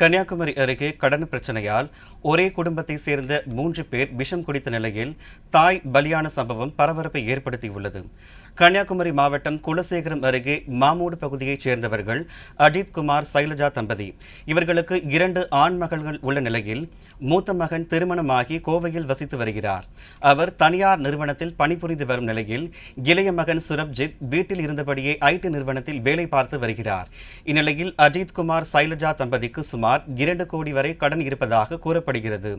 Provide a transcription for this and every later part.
கன்னியாகுமரி அருகே கடன் பிரச்சனையால் ஒரே குடும்பத்தை சேர்ந்த மூன்று பேர் விஷம் குடித்த நிலையில் தாய் பலியான சம்பவம் பரபரப்பை ஏற்படுத்தியுள்ளது. கன்னியாகுமரி மாவட்டம் குலசேகரம் அருகே மாமூடு பகுதியைச் சேர்ந்தவர்கள் அஜித் குமார் சைலஜா தம்பதி. இவர்களுக்கு இரண்டு ஆண் மகள்கள் உள்ள நிலையில் மூத்த மகன் திருமணமாகி கோவையில் வசித்து வருகிறார். அவர் தனியார் நிறுவனத்தில் பணிபுரிந்து வரும் நிலையில் இளைய மகன் சுரப்ஜித் வீட்டில் இருந்தபடியே ஐடி நிறுவனத்தில் வேலை பார்த்து வருகிறார். இந்நிலையில் அஜித் குமார் சைலஜா தம்பதிக்கு சுமார் இரண்டு கோடி வரை கடன் இருப்பதாக கூறப்படுகிறது.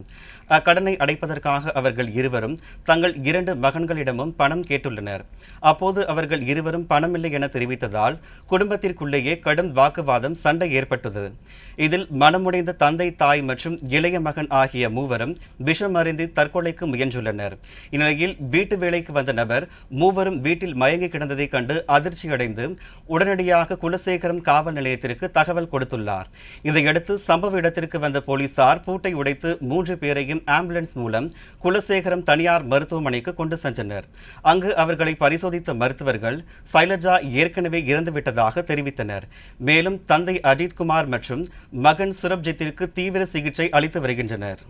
அக்கடனை அடைப்பதற்காக அவர்கள் இருவரும் தங்கள் இரண்டு மகன்களிடமும் பணம் கேட்டுள்ளனர். அப்போது அவர்கள் இருவரும் பணமில்லை என தெரிவித்ததால் குடும்பத்திற்குள்ளேயே கடும் வாக்குவாதம் சண்டை ஏற்பட்டது. இதில் மனமுடைந்த தந்தை தாய் மற்றும் இளைய மகன் ஆகிய மூவரும் விஷம் அறிந்து தற்கொலைக்கு முயன்றுள்ளனர். இந்நிலையில் வீட்டு வேலைக்கு வந்த நபர் மூவரும் வீட்டில் மயங்கி கிடந்ததை கண்டு அதிர்ச்சியடைந்து உடனடியாக குலசேகரம் காவல் நிலையத்திற்கு தகவல் கொடுத்துள்ளார். இதையடுத்து சம்பவ இடத்திற்கு வந்த போலீசார் பூட்டை உடைத்து மூன்று பேரையும் ஆம்புலன்ஸ் மூலம் குலசேகரம் தனியார் மருத்துவமனைக்கு கொண்டு சென்றனர். அங்கு அவர்களை பரிசோதித்த மருத்துவர்கள் சைலஜா ஏற்கனவே இறந்துவிட்டதாக தெரிவித்தனர். மேலும் தந்தை அஜித்குமார் மற்றும் மகன் சுரப்ஜித்திற்கு தீவிர சிகிச்சை அளித்து வருகின்றனர்.